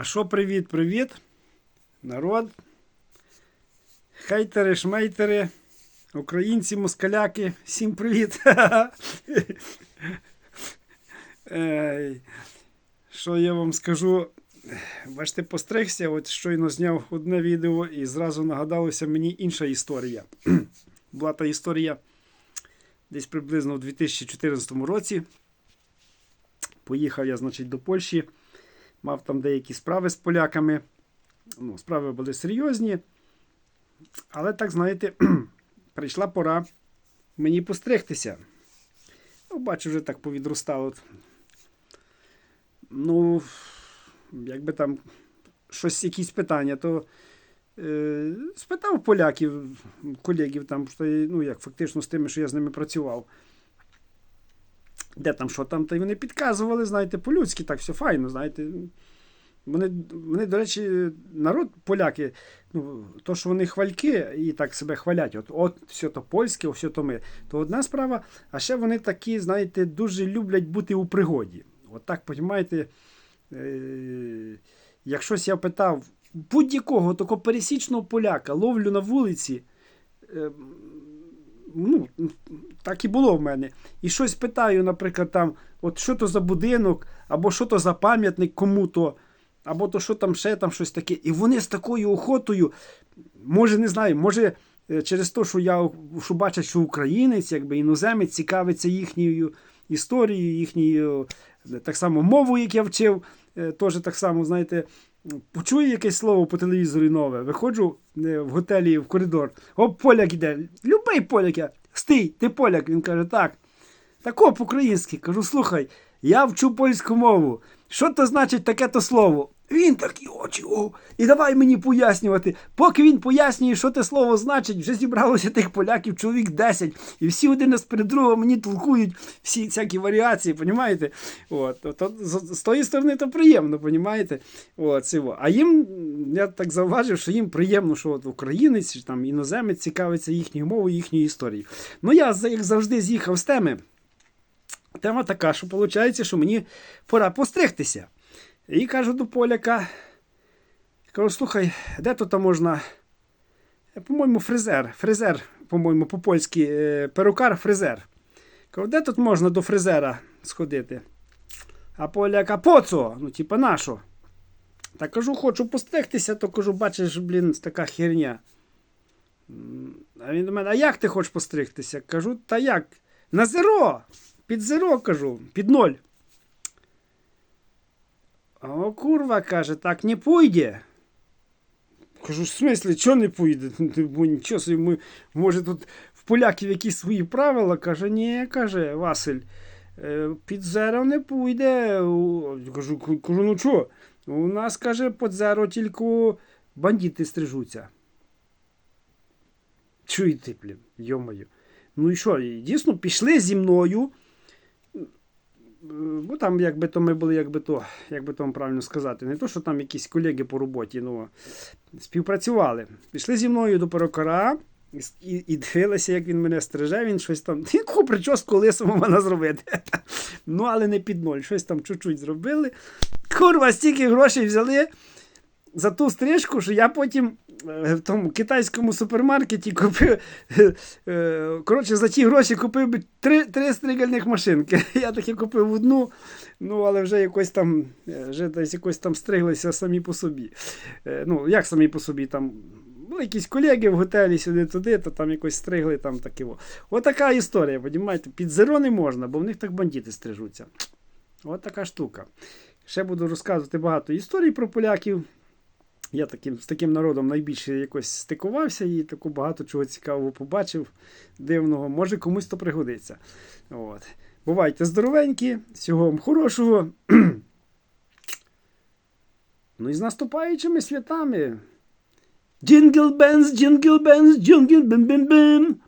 А що привіт, привіт, народ. Хейтери, шмейтери, українці, москаляки, всім привіт. Що я вам скажу? Бачите, постригся, от щойно зняв одне відео і зразу нагадалася мені інша історія. Була та історія десь приблизно у 2014 році. Поїхав я, значить, до Польщі, мав там деякі справи з поляками. Ну, Справи були серйозні. Але так, знаєте, прийшла пора мені постригтися. Ну, бачу, вже так повідростало. Ну, якби там щось, якісь питання, то е, спитав поляків, колегів, там, що, ну, як фактично з тими, що я з ними працював. Де там, що там, та й вони підказували, знаєте, по-людськи, так все файно, знаєте. Вони, вони, до речі, народ, поляки, ну, то, що вони хвальки і так себе хвалять, от, от все то польське, все то ми, то одна справа, а ще вони такі, знаєте, дуже люблять бути у пригоді. От так, розумієте, е, якщось я питав будь-якого такого пересічного поляка ловлю на вулиці. Е, ну, так і було в мене. І щось питаю, наприклад, там, от що то за будинок, або що то за пам'ятник кому-то, або то що там ще там щось таке. І вони з такою охотою, може, не знаю, може е, через те, що я що бачать, що українець, якби іноземець цікавиться їхньою історією, їхньою е, так само мовою, як я вчив, теж так само, знаєте. Почую якесь слово по телевізорі нове, виходжу е, в готелі в коридор. Оп, поляк іде. Любий поляк. я. Стій, ти поляк. Він каже, так. Так оп, український. Кажу, слухай, я вчу польську мову. Що то значить таке то слово? Він такі очі, о, і давай мені пояснювати. Поки він пояснює, що те слово значить, вже зібралося тих поляків чоловік 10. І всі один з другом мені толкують всі всякі варіації, понімаєте? От, от, от, з, тої сторони то приємно, понімаєте? От. А їм, я так зауважив, що їм приємно, що от українець, чи там іноземець цікавиться їхньою мовою, їхньою історією. Ну я, як завжди, з'їхав з теми. Тема така, що виходить, що мені пора постригтися. І кажу до поляка, кажу, слухай, де тут можна, по-моєму, фрезер, фрезер, по-моєму, по-польськи, е, перукар, фрезер. Кажу, де тут можна до фрезера сходити? А поляк, а поцо? Ну, типа, нащо? Та кажу, хочу постригтися, то кажу, бачиш, блін, така херня. А він до мене, а як ти хочеш постригтися? Кажу, та як? На зеро! Під зеро, кажу, під ноль. О, курва, каже, так не пойде. Кажу, в смислі, чого не поїде? Бо нічого собі, ми, може тут в поляків якісь свої правила. Каже, ні, каже Василь, е, під зеро не пойде. Кажу, кажу, ну що? У нас, каже, під зеро тільки бандити стрижуться. Чуєте, блін, йомаю. Ну і що, дійсно пішли зі мною. Бо там, якби то ми були, якби то, як би то вам правильно сказати, не то, що там якісь колеги по роботі, ну співпрацювали. Пішли зі мною до перукара і, і, дивилися, як він мене стриже, він щось там, яку прическу лисому мене зробити. Ну, але не під ноль, щось там чуть-чуть зробили. Курва, стільки грошей взяли за ту стрижку, що я потім в тому китайському супермаркеті купив. е, е, Коротше, за ті гроші купив би три, три стригальних машинки. Я таки купив одну, ну але вже якось там, е, вже десь якось там стриглися самі по собі. Е, Ну, як самі по собі там. Були якісь колеги в готелі сюди-туди, то там якось стригли там такі. о. Отака історія, розумієте? Під зеро не можна, бо в них так бандити стрижуться. От така штука. Ще буду розказувати багато історій про поляків. Я таким, з таким народом найбільше якось стикувався і таку багато чого цікавого побачив, дивного, може комусь то пригодиться. От. Бувайте здоровенькі, всього вам хорошого. ну і з наступаючими святами. Джингл бенс, джингл бенс, джингл бен бен бен.